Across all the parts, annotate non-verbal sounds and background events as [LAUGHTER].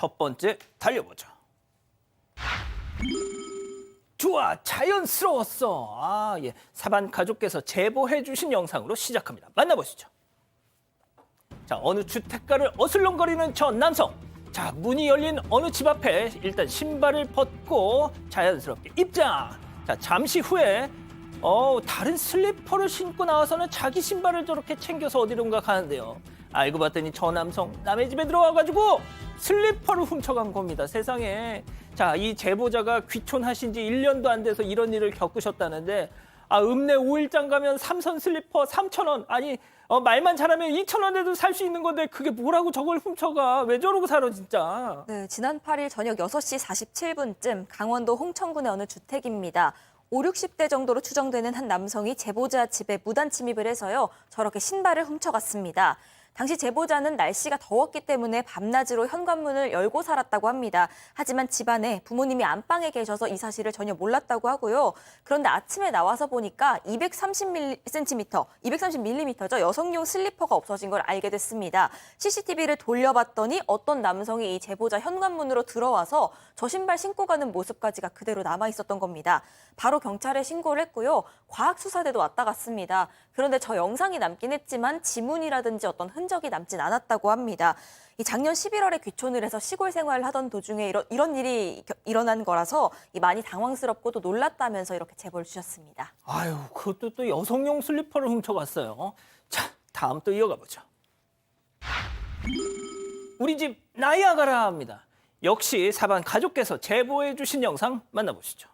첫 번째 달려보죠. 좋아, 자연스러웠어. 아, 예. 사반 가족께서 제보해 주신 영상으로 시작합니다. 만나보시죠. 자, 어느 주택가를 어슬렁거리는 저 남성. 자, 문이 열린 어느 집 앞에 일단 신발을 벗고 자연스럽게 입장. 자, 잠시 후에 어, 다른 슬리퍼를 신고 나와서는 자기 신발을 저렇게 챙겨서 어디론가 가는데요. 알고 봤더니 저 남성 남의 집에 들어와가지고 슬리퍼를 훔쳐간 겁니다. 세상에. 자, 이 제보자가 귀촌하신 지 1년도 안 돼서 이런 일을 겪으셨다는데 아, 읍내 5일장 가면 삼선 슬리퍼 3,000원. 아니, 어, 말만 잘하면 2,000원에도 살 수 있는 건데 그게 뭐라고 저걸 훔쳐가. 왜 저러고 살아, 진짜. 네, 지난 8일 저녁 6시 47분쯤 강원도 홍천군의 어느 주택입니다. 5, 60대 정도로 추정되는 한 남성이 제보자 집에 무단 침입을 해서요. 저렇게 신발을 훔쳐갔습니다. 당시 제보자는 날씨가 더웠기 때문에 밤낮으로 현관문을 열고 살았다고 합니다. 하지만 집안에 부모님이 안방에 계셔서 이 사실을 전혀 몰랐다고 하고요. 그런데 아침에 나와서 보니까 230cm, 230mm죠. 여성용 슬리퍼가 없어진 걸 알게 됐습니다. CCTV를 돌려봤더니 어떤 남성이 이 제보자 현관문으로 들어와서 저 신발 신고 가는 모습까지가 그대로 남아 있었던 겁니다. 바로 경찰에 신고를 했고요. 과학수사대도 왔다 갔습니다. 그런데 저 영상이 남긴 했지만 지문이라든지 어떤 흔 적이 남진 않았다고 합니다. 이 작년 11월에 귀촌을 해서 시골 생활을 하던 도중에 이런, 이런 일이 겨- 일어난 거라서 이 많이 당황스럽고도 놀랐다면서 이렇게 제보를 주셨습니다. 아유, 그것도 또 여성용 슬리퍼를 훔쳐갔어요. 자, 다음 또 이어가 보죠. 우리 집 나이아가라입니다. 역시 사반 가족께서 제보해 주신 영상 만나보시죠.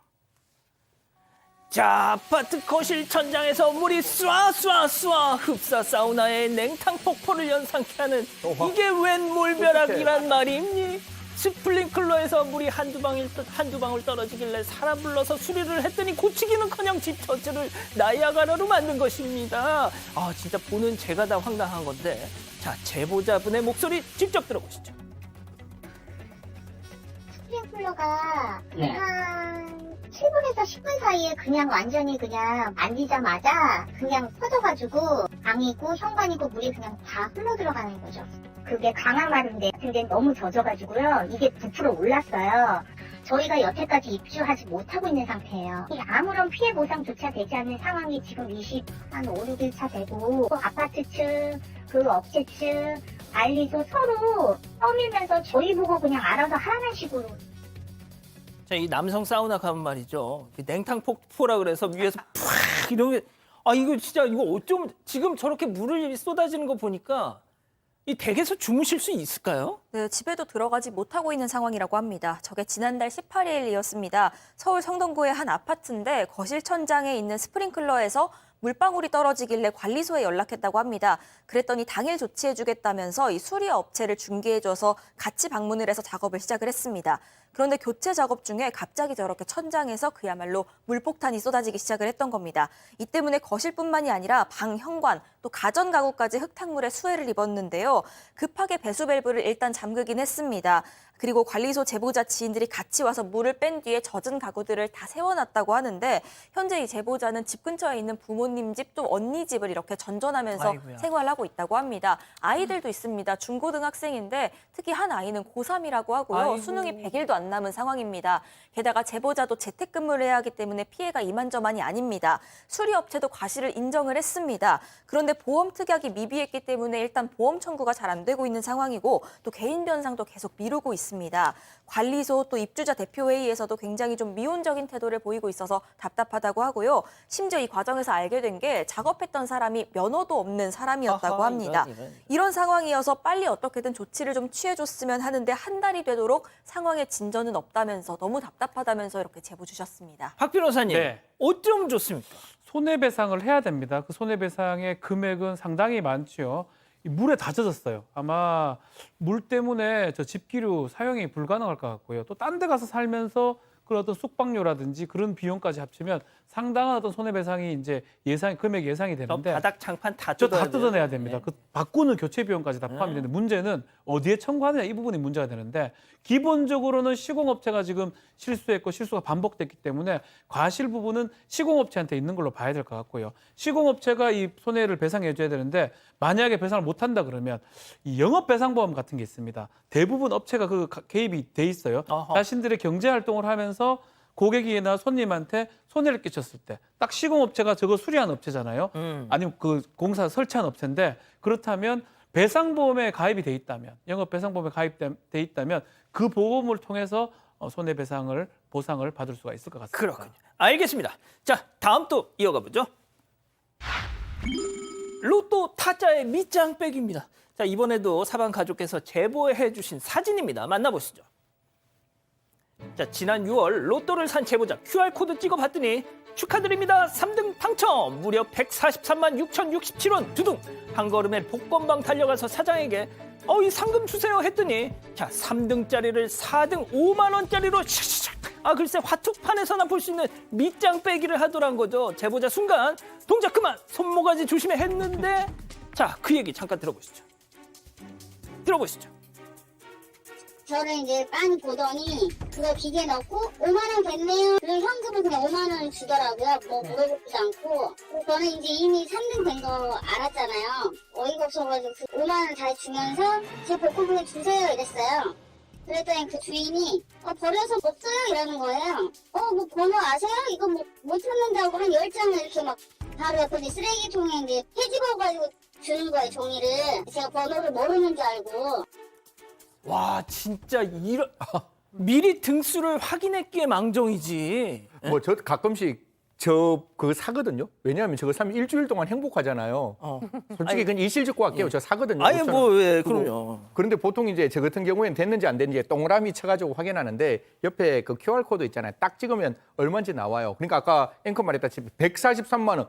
자, 아파트 거실 천장에서 물이 쏴쏴쏴 흡사 사우나에 냉탕 폭포를 연상케 하는 이게 웬 몰벼락이란 말이니? 스플링클러에서 물이 한두 방울, 한두 방울 떨어지길래 사람 불러서 수리를 했더니 고치기는커녕 집 전체를 나이아가라로 만든 것입니다. 아, 진짜 보는 제가 다 황당한 건데. 자, 제보자분의 목소리 직접 들어보시죠. 스프링클러가 네. 한 7분에서 10분 사이에 그냥 완전히 그냥 만지자마자 그냥 터져가지고 방이고 현관이고 물이 그냥 다 흘러 들어가는 거죠. 그게 강화마루인데 근데 너무 젖어가지고요. 이게 부풀어 올랐어요. 저희가 여태까지 입주하지 못하고 있는 상태예요. 아무런 피해 보상조차 되지 않는 상황이 지금 20, 한 5, 6일 차 되고 아파트 측, 그 업체 측, 알리소 서로 떠밀면서 저희 보고 그냥 알아서 하라는 식으로 자, 이 남성 사우나 가면 말이죠. 그 냉탕 폭포라 그래서 위에서 팍 이러면 아 이거 진짜 이거 어쩜 지금 저렇게 물을 쏟아지는 거 보니까 이 댁에서 주무실 수 있을까요? 네, 집에도 들어가지 못하고 있는 상황이라고 합니다. 저게 지난달 18일이었습니다. 서울 성동구의 한 아파트인데 거실 천장에 있는 스프링클러에서 물방울이 떨어지길래 관리소에 연락했다고 합니다. 그랬더니 당일 조치해주겠다면서 이 수리 업체를 중개해줘서 같이 방문을 해서 작업을 시작을 했습니다. 그런데 교체 작업 중에 갑자기 저렇게 천장에서 그야말로 물폭탄이 쏟아지기 시작을 했던 겁니다. 이 때문에 거실뿐만이 아니라 방 현관 또 가전 가구까지 흙탕물에 수해를 입었는데요. 급하게 배수 밸브를 일단 잠그긴 했습니다. 그리고 관리소 제보자 지인들이 같이 와서 물을 뺀 뒤에 젖은 가구들을 다 세워놨다고 하는데 현재 이 제보자는 집 근처에 있는 부모님 집 또 언니 집을 이렇게 전전하면서 아이고야. 생활하고 있다고 합니다. 아이들도 있습니다. 중고등학생인데 특히 한 아이는 고3이라고 하고요. 아이고. 수능이 100일도 안 남은 상황입니다. 게다가 제보자도 재택근무를 해야 하기 때문에 피해가 이만저만이 아닙니다. 수리업체도 과실을 인정을 했습니다. 그런데 보험 특약이 미비했기 때문에 일단 보험 청구가 잘 안 되고 있는 상황이고 또 개인 변상도 계속 미루고 있습니다. 관리소 또 입주자 대표회의에서도 굉장히 좀 미온적인 태도를 보이고 있어서 답답하다고 하고요. 심지어 이 과정에서 알게 된 게 작업했던 사람이 면허도 없는 사람이었다고 아하, 합니다. 이런, 상황이어서 빨리 어떻게든 조치를 좀 취해줬으면 하는데 한 달이 되도록 상황의 진전은 없다면서 너무 답답하다면서 이렇게 제보 주셨습니다. 박 변호사님, 네. 어쩜 좋습니까? 손해배상을 해야 됩니다. 그 손해배상의 금액은 상당히 많지요. 이 물에 다 젖었어요. 아마 물 때문에 저 집기류 사용이 불가능할 것 같고요. 또 딴 데 가서 살면서 그런 어떤 숙박료라든지 그런 비용까지 합치면 상당한 어떤 손해배상이 이제 예상 금액 예상이 저 되는데 바닥 장판 다 저 뜯어야 다 뜯어내야 됩니다. 네. 그 바꾸는 교체 비용까지 다 포함이 네. 되는데 문제는 어디에 청구하느냐 이 부분이 문제가 되는데 기본적으로는 시공업체가 지금 실수했고 실수가 반복됐기 때문에 과실 부분은 시공업체한테 있는 걸로 봐야 될 것 같고요. 시공업체가 이 손해를 배상해 줘야 되는데 만약에 배상을 못 한다 그러면 이 영업 배상 보험 같은 게 있습니다. 대부분 업체가 그 가- 개입이 돼 있어요. 어허. 자신들의 경제 활동을 하면서 고객이나 손님한테 손해를 끼쳤을 때 딱 시공업체가 저거 수리한 업체잖아요. 음. 아니면 그 공사 설치한 업체인데 그렇다면 배상보험에 가입이 돼 있다면 영업 배상보험에 가입돼 있다면 그 보험을 통해서 어, 손해배상을 보상을 받을 수가 있을 것 같습니다. 그렇군요. 알겠습니다. 자, 다음 또 이어가 보죠. 로또 타짜의 밑장 빼기입니다. 자, 이번에도 사방 가족께서 제보해 주신 사진입니다. 만나보시죠. 자, 지난 6월 로또를 산 제보자 QR코드 찍어봤더니 축하드립니다. 3등 당첨! 무려 143만 6,067원 두둥! 한 걸음에 복권방 달려가서 사장에게 어, 이 상금 주세요 했더니 자, 3등짜리를 4등 5만 원짜리로 샥샥샥 아, 글쎄 화투판에서나 볼 수 있는 밑장 빼기를 하더란 거죠. 제보자 순간 동작 그만! 손모가지 조심해 했는데 자, 그 얘기 잠깐 들어보시죠. 들어보시죠. 저를 이제 빤 보더니 그거 기계에 넣고 5만 원 됐네요. 그리고 현금을 그냥 5만 원 주더라고요. 뭐 물어보지도 않고. 저는 이제 이미 3등 된 거 알았잖아요. 어이가 없어가지고 그 5만 원 다시 주면서 제 복권을 주세요 이랬어요. 그랬더니 그 주인이 어, 버려서 못 써요 이러는 거예요. 어 뭐 번호 아세요? 이거 뭐, 못 찾는다고 한 10장을 이렇게 막 바로 옆에 이제 쓰레기통에 이제 헤집어가지고 주는 거예요 종이를. 제가 번호를 모르는 줄 알고. 와, 진짜 이런 [LAUGHS] 미리 등수를 확인했기에 망정이지. 뭐 저 가끔씩 저 그거 사거든요. 왜냐하면 저거 사면 일주일 동안 행복하잖아요. 어. 솔직히 그냥 일실 직고 할게요. 저 사거든요. 아예 5,000원. 뭐 예, 그리고 그럼요. 그런데 보통 이제 저 같은 경우에는 됐는지 안 됐는지 동그라미 쳐가지고 확인하는데 옆에 그 QR 코드 있잖아요. 딱 찍으면 얼마인지 나와요. 그러니까 아까 앵커 말했다시피 143만 원.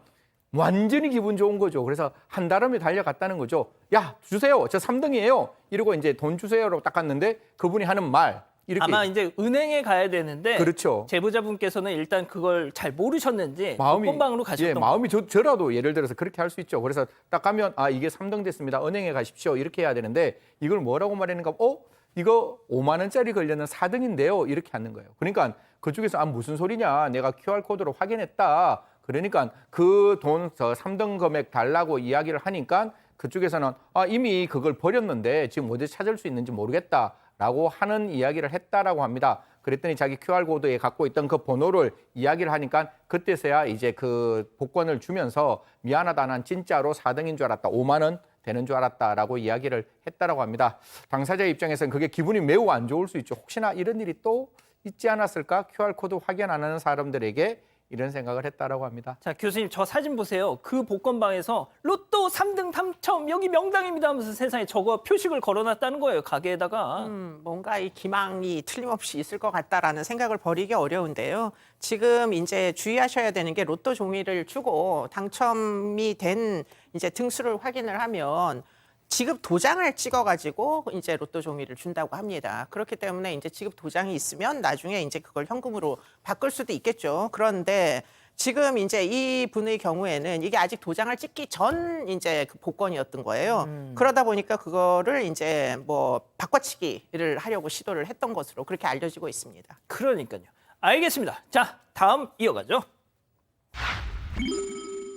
완전히 기분 좋은 거죠. 그래서 한 달음에 달려갔다는 거죠. 야 주세요. 저 3등이에요. 이러고 이제 돈 주세요라고 딱 갔는데 그분이 하는 말 이렇게 아마 이제 은행에 가야 되는데 그렇죠. 제보자분께서는 일단 그걸 잘 모르셨는지 마음이 복권방으로 가셨던 예, 거. 마음이 저, 저라도 예를 들어서 그렇게 할 수 있죠. 그래서 딱 가면 아 이게 3등 됐습니다. 은행에 가십시오. 이렇게 해야 되는데 이걸 뭐라고 말했는가? 어? 이거 5만 원짜리 걸려는 4등인데요. 이렇게 하는 거예요. 그러니까 그쪽에서 아 무슨 소리냐? 내가 QR 코드로 확인했다. 그러니까 그 돈 저 3등 금액 달라고 이야기를 하니까 그쪽에서는 아 이미 그걸 버렸는데 지금 어디 찾을 수 있는지 모르겠다라고 하는 이야기를 했다라고 합니다. 그랬더니 자기 QR 코드에 갖고 있던 그 번호를 이야기를 하니까 그때서야 이제 그 복권을 주면서 미안하다 난 진짜로 4등인 줄 알았다. 5만 원 되는 줄 알았다라고 이야기를 했다라고 합니다. 당사자 입장에서는 그게 기분이 매우 안 좋을 수 있죠. 혹시나 이런 일이 또 있지 않았을까? QR 코드 확인 안 하는 사람들에게 이런 생각을 했다라고 합니다. 자 교수님 저 사진 보세요. 그 복권방에서 로또 3등 당첨 여기 명당입니다 하면서 세상에 저거 표식을 걸어놨다는 거예요 가게에다가. 음, 뭔가 이 기망이 틀림없이 있을 것 같다라는 생각을 버리기 어려운데요. 지금 이제 주의하셔야 되는 게 로또 종이를 주고 당첨이 된 이제 등수를 확인을 하면 지급 도장을 찍어가지고 이제 로또 종이를 준다고 합니다. 그렇기 때문에 이제 지급 도장이 있으면 나중에 이제 그걸 현금으로 바꿀 수도 있겠죠. 그런데 지금 이제 이 분의 경우에는 이게 아직 도장을 찍기 전 이제 그 복권이었던 거예요. 그러다 보니까 그거를 이제 뭐 바꿔치기를 하려고 시도를 했던 것으로 그렇게 알려지고 있습니다. 그러니까요. 알겠습니다. 자 다음 이어가죠.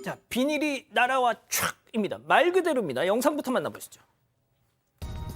자 비닐이 날아와 촥입니다. 말 그대로입니다. 영상부터 만나보시죠.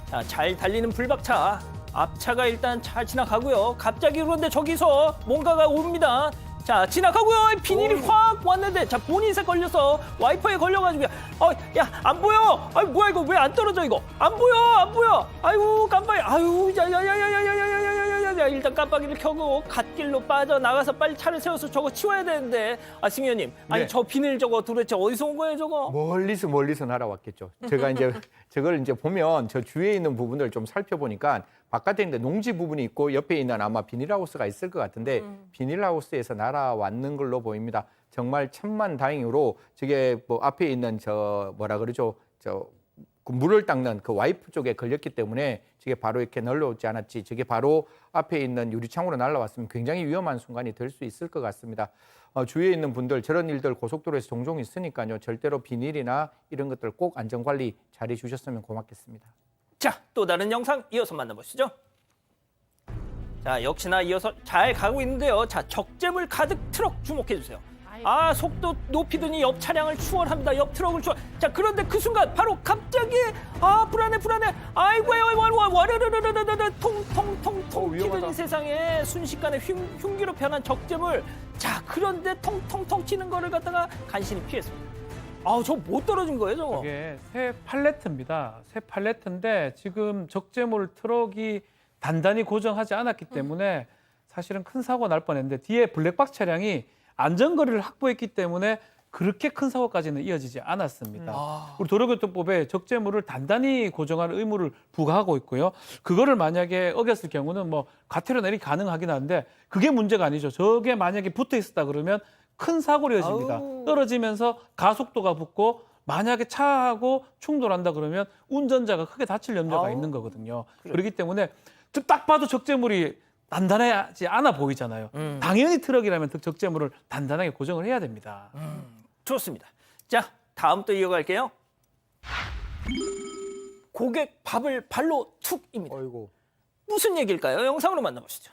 자 잘 달리는 불박차 앞차가 일단 잘 지나가고요. 갑자기 그런데 저기서 뭔가가 옵니다. 자 지나가고요. 비닐이 확 왔는데 자 보닛에 걸려서 와이퍼에 걸려 가지고 어 야 안 보여. 아이 뭐야 이거 왜 안 떨어져 이거 안 보여 안 보여. 아이고 깜빡이 아유 야야야야야야야야 야야야 일단 깜빡이를 켜고 갓길로 빠져 나가서 빨리 차를 세워서 저거 치워야 되는데 아 승현님 아니 네. 저 비닐 저거 도대체 어디서 온 거예요 저거? 멀리서 멀리서 날아왔겠죠. 제가 이제 [LAUGHS] 저걸 이제 보면 저 주위에 있는 부분들 좀 살펴보니까 바깥에 있는 농지 부분이 있고 옆에 있는 아마 비닐하우스가 있을 것 같은데 비닐하우스에서 날아왔는 걸로 보입니다. 정말 천만 다행으로 저게 뭐 앞에 있는 저 뭐라 그러죠? 저 그 물을 닦는 그 와이프 쪽에 걸렸기 때문에 저게 바로 이렇게 날라오지 않았지. 저게 바로 앞에 있는 유리창으로 날라왔으면 굉장히 위험한 순간이 될 수 있을 것 같습니다. 어, 주위에 있는 분들 저런 일들 고속도로에서 종종 있으니까요. 절대로 비닐이나 이런 것들 꼭 안전관리 잘 해 주셨으면 고맙겠습니다. 자, 또 다른 영상 이어서 만나보시죠. 자, 역시나 이어서 잘 가고 있는데요. 자, 적재물 가득 트럭 주목해 주세요. 아, 속도 높이더니 옆 차량을 추월합니다. 옆 트럭을 추월. 자, 그런데 그 순간 바로 갑자기 아, 불안해 불안해. 아이고야, 와와와와르르르르르 통통통통 어. 튀더니 세상에 순식간에 흉, 흉기로 변한 적재물. 자, 그런데 통통통 튀는 거를 갖다가 간신히 피했습니다. 아우, 저 못 떨어진 거예요, 저거. 이게 새 팔레트입니다. 새 팔레트인데 지금 적재물 트럭이 단단히 고정하지 않았기 때문에 사실은 큰 사고 날 뻔했는데 뒤에 블랙박스 차량이 안전거리를 확보했기 때문에 그렇게 큰 사고까지는 이어지지 않았습니다. 아. 우리 도로교통법에 적재물을 단단히 고정하는 의무를 부과하고 있고요. 그거를 만약에 어겼을 경우는 뭐 과태료 내리 가능하긴 한데 그게 문제가 아니죠. 저게 만약에 붙어 있었다 그러면 큰 사고를 이어집니다. 아우. 떨어지면서 가속도가 붙고 만약에 차하고 충돌한다 그러면 운전자가 크게 다칠 염려가 아우. 있는 거거든요. 그래. 그렇기 때문에 딱 봐도 적재물이 단단하지 않아 보이잖아요. 음. 당연히 트럭이라면 그 적재물을 단단하게 고정을 해야 됩니다. 좋습니다. 자, 다음 또 이어갈게요. 고객 밥을 발로 툭입니다. 어이고. 무슨 얘기일까요? 영상으로 만나보시죠.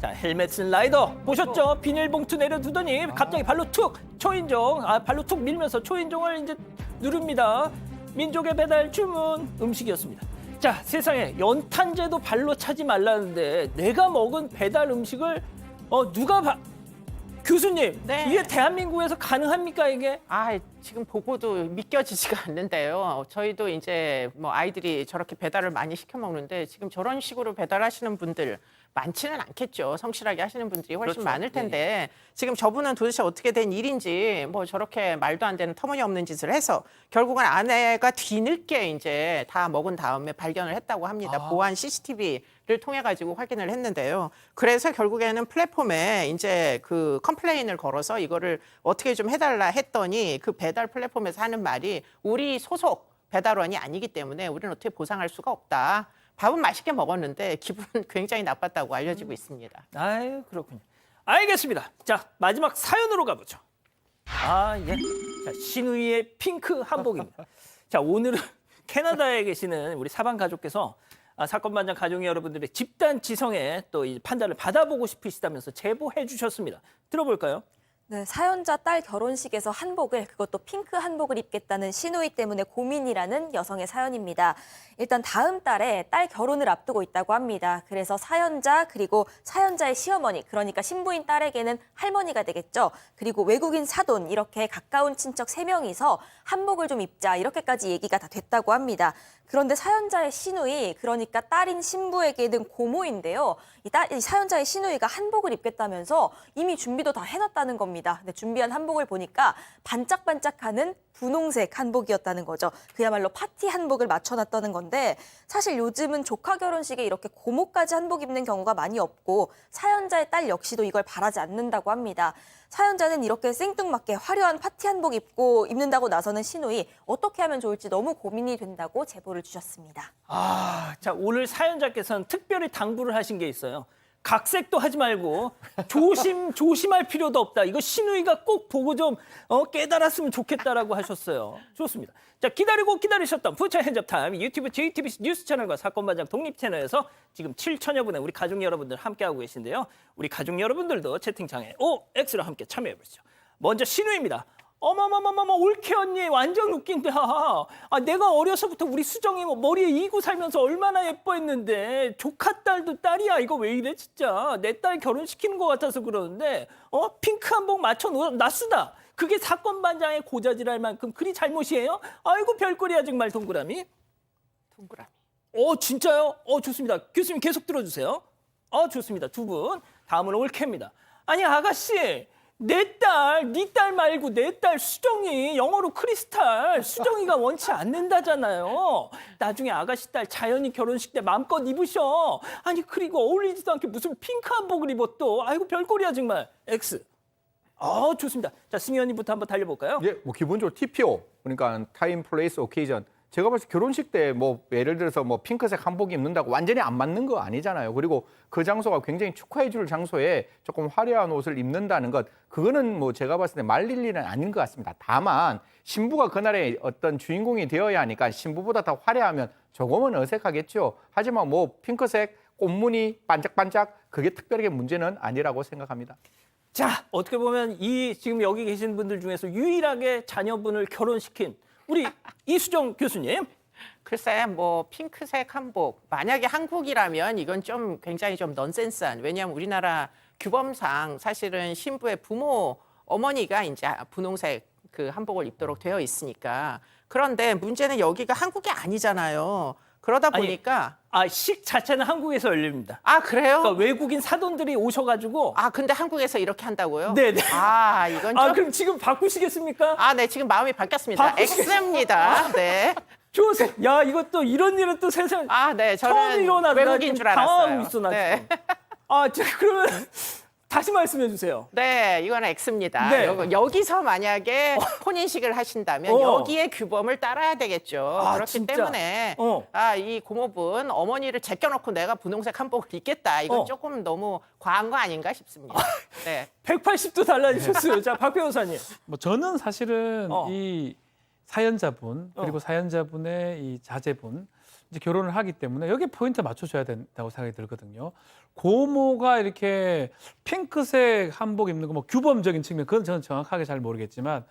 자, 헬멧 쓴 라이더 보셨죠? 비닐봉투 내려두더니 갑자기 발로 툭 초인종, 아 발로 툭 밀면서 초인종을 이제 누릅니다. 민족의 배달 주문 음식이었습니다. 자, 세상에 연탄재도 발로 차지 말라는데 내가 먹은 배달 음식을 어 누가 바... 교수님, 네. 이게 대한민국에서 가능합니까 이게? 아, 지금 보고도 믿겨지지가 않는데요. 저희도 이제 뭐 아이들이 저렇게 배달을 많이 시켜 먹는데 지금 저런 식으로 배달하시는 분들 많지는 않겠죠. 성실하게 하시는 분들이 훨씬 그렇죠. 많을 텐데 지금 저분은 도대체 어떻게 된 일인지 뭐 저렇게 말도 안 되는 터무니없는 짓을 해서 결국은 아내가 뒤늦게 이제 다 먹은 다음에 발견을 했다고 합니다. 보안 CCTV를 통해 가지고 확인을 했는데요. 그래서 결국에는 플랫폼에 이제 그 컴플레인을 걸어서 이거를 어떻게 좀 해달라 했더니 그 배달 플랫폼에서 하는 말이 우리 소속 배달원이 아니기 때문에 우리는 어떻게 보상할 수가 없다. 밥은 맛있게 먹었는데 기분은 [LAUGHS] 굉장히 나빴다고 알려지고 있습니다. 아유 그렇군요. 알겠습니다. 자 마지막 사연으로 가보죠. 아 예. 자 신우이의 핑크 한복입니다. [LAUGHS] 자 오늘은 [LAUGHS] 캐나다에 계시는 우리 사방 가족께서 아, 사건 반장 가족 여러분들의 집단 지성에 또 이 판단을 받아보고 싶으시다면서 제보해 주셨습니다. 들어볼까요? 네, 사연자 딸 결혼식에서 한복을 그것도 핑크 한복을 입겠다는 시누이 때문에 고민이라는 여성의 사연입니다. 일단 다음 달에 딸 결혼을 앞두고 있다고 합니다. 그래서 사연자 그리고 사연자의 시어머니 그러니까 신부인 딸에게는 할머니가 되겠죠. 그리고 외국인 사돈 이렇게 가까운 친척 세명이서 한복을 좀 입자 이렇게까지 얘기가 다 됐다고 합니다. 그런데 사연자의 시누이 그러니까 딸인 신부에게 는 고모인데요. 이, 딸, 이 사연자의 시누이가 한복을 입겠다면서 이미 준비도 다 해놨다는 겁니다. 근데 준비한 한복을 보니까 반짝반짝하는 분홍색 한복이었다는 거죠. 그야말로 파티 한복을 맞춰놨다는 건데 사실 요즘은 조카 결혼식에 이렇게 고모까지 한복 입는 경우가 많이 없고 사연자의 딸 역시도 이걸 바라지 않는다고 합니다. 사연자는 이렇게 생뚱맞게 화려한 파티 한복 입고 입는다고 나서는 시누이 어떻게 하면 좋을지 너무 고민이 된다고 제보를 주셨습니다. 아, 자 오늘 사연자께서는 특별히 당부를 하신 게 있어요. 각색도 하지 말고 조심 [LAUGHS] 조심할 필요도 없다. 이거 신우이가 꼭 보고 좀 어, 깨달았으면 좋겠다라고 하셨어요. 좋습니다. 자 기다리고 기다리셨던 부처 핸접 타임 유튜브 JTBC 뉴스 채널과 사건 반장 독립 채널에서 지금 7천여 분의 우리 가족 여러분들 함께 하고 계신데요. 우리 가족 여러분들도 채팅창에 OX로 함께 참여해 보시죠. 먼저 신우입니다. 어머머머머머 올케 언니 완전 웃긴데 하하. 아 내가 어려서부터 우리 수정이 뭐 머리에 이고 살면서 얼마나 예뻐했는데 조카 딸도 딸이야 이거 왜 이래 진짜 내 딸 결혼시키는 것 같아서 그러는데 어 핑크 한복 맞춰 놨수다 그게 사건 반장의 고자질할 만큼 그리 잘못이에요 아이고 별꼴이야 정말 동그라미 동그라미. 어 진짜요? 어 좋습니다. 교수님 계속 들어주세요. 어 좋습니다. 두 분 다음은 올케입니다. 아니 아가씨 내 딸, 네 딸 말고 내 딸 수정이 영어로 크리스탈 수정이가 원치 않는다잖아요. 나중에 아가씨 딸 자연이 결혼식 때 마음껏 입으셔. 아니 그리고 어울리지도 않게 무슨 핑크 한복을 입어 또. 아이고 별꼴이야 정말. X. 어 좋습니다. 자 승희 언니부터 한번 달려볼까요? 예, 뭐 기본적으로 TPO 그러니까 타임 플레이스 오케이전 제가 봤을 때 결혼식 때 뭐 예를 들어서 뭐 핑크색 한복 입는다고 완전히 안 맞는 거 아니잖아요. 그리고 그 장소가 굉장히 축하해 줄 장소에 조금 화려한 옷을 입는다는 것 그거는 뭐 제가 봤을 때 말릴 일은 아닌 것 같습니다. 다만 신부가 그날의 어떤 주인공이 되어야 하니까 신부보다 더 화려하면 조금은 어색하겠죠. 하지만 뭐 핑크색 꽃무늬 반짝반짝 그게 특별하게 문제는 아니라고 생각합니다. 자, 어떻게 보면 이 지금 여기 계신 분들 중에서 유일하게 자녀분을 결혼시킨 우리 이수정 교수님. 글쎄 뭐 핑크색 한복. 만약에 한국이라면 이건 좀 굉장히 좀 넌센스한 왜냐하면 우리나라 규범상 사실은 신부의 부모 어머니가 이제 분홍색 그 한복을 입도록 되어 있으니까. 그런데 문제는 여기가 한국이 아니잖아요 그러다 아니, 보니까 아, 식 자체는 한국에서 열립니다. 아 그래요? 그러니까 외국인 사돈들이 오셔가지고 아 근데 한국에서 이렇게 한다고요? 네네. 아 이건 좀 아, 그럼 지금 바꾸시겠습니까? 아, 네, 지금 마음이 바뀌었습니다. 바꾸시겠- X입니다. 네. 좋으세요. 야, 이것도 이런 일은 또 세상 아, 네, 처음 저는 일어나 외국인 줄 알았어요. 당황하고 있어 나 네. 지금. 아, 자, 그러면 다시 말씀해 주세요. 네, 이거는 X입니다. 네. 여- 여기서 만약에 혼인식을 하신다면 어. 여기에 규범을 따라야 되겠죠. 아, 그렇기 진짜? 때문에 어. 아, 이 고모분 어머니를 제껴놓고 내가 분홍색 한복을 입겠다. 이건 어. 조금 너무 과한 거 아닌가 싶습니다. 네. 180도 달라지셨어요. 자, 박 변호사님. 뭐 저는 사실은 어. 이 사연자분 그리고 어. 사연자분의 이 자제분 이제 결혼을 하기 때문에 여기 포인트 맞춰줘야 된다고 생각이 들거든요. 고모가 이렇게 핑크색 한복 입는 거 뭐 규범적인 측면 그건 저는 정확하게 잘 모르겠지만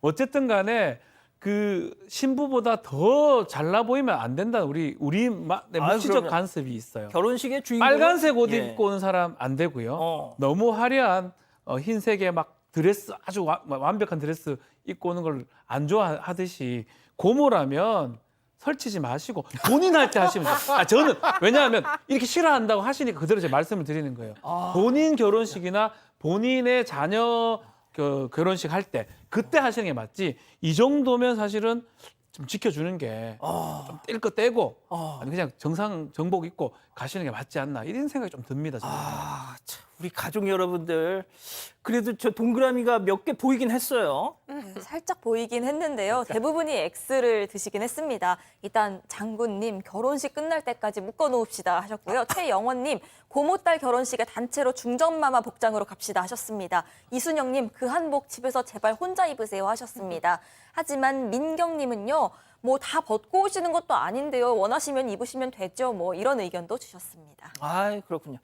어쨌든 간에 그 신부보다 더 잘나 보이면 안 된다는 우리 우리 마- 네, 아유, 무시적. 간섭이 있어요. 결혼식의 주인공 빨간색 옷 예. 입고 오는 사람 안 되고요. 어. 너무 화려한 어, 흰색의 막 드레스 아주 와- 완벽한 드레스 입고 오는 걸 안 좋아하듯이 고모라면 설치지 마시고 본인 할 때 하시면 돼요. 아, 저는 왜냐하면 이렇게 싫어한다고 하시니까 그대로 제 말씀을 드리는 거예요. 아. 본인 결혼식이나 본인의 자녀 그 결혼식 할 때 그때 하시는 게 맞지. 이 정도면 사실은 좀 지켜주는 게 아, 뗄거 떼고 아. 아니 그냥 정상 정복 입고 가시는 게 맞지 않나 이런 생각이 좀 듭니다. 저는. 아, 참, 우리 가족 여러분들 그래도 저 동그라미가 몇 개 보이긴 했어요. 네, 살짝 보이긴 했는데요. 대부분이 X를 드시긴 했습니다. 일단 장군님 결혼식 끝날 때까지 묶어놓읍시다 하셨고요. [LAUGHS] 최영원님 고모 딸 결혼식에 단체로 중전마마 복장으로 갑시다 하셨습니다. 이순영님 그 한복 집에서 제발 혼자 입으세요 하셨습니다. [LAUGHS] 하지만 민경님은요. 뭐 다 벗고 오시는 것도 아닌데요. 원하시면 입으시면 되죠. 뭐 이런 의견도 주셨습니다. 아, 그렇군요.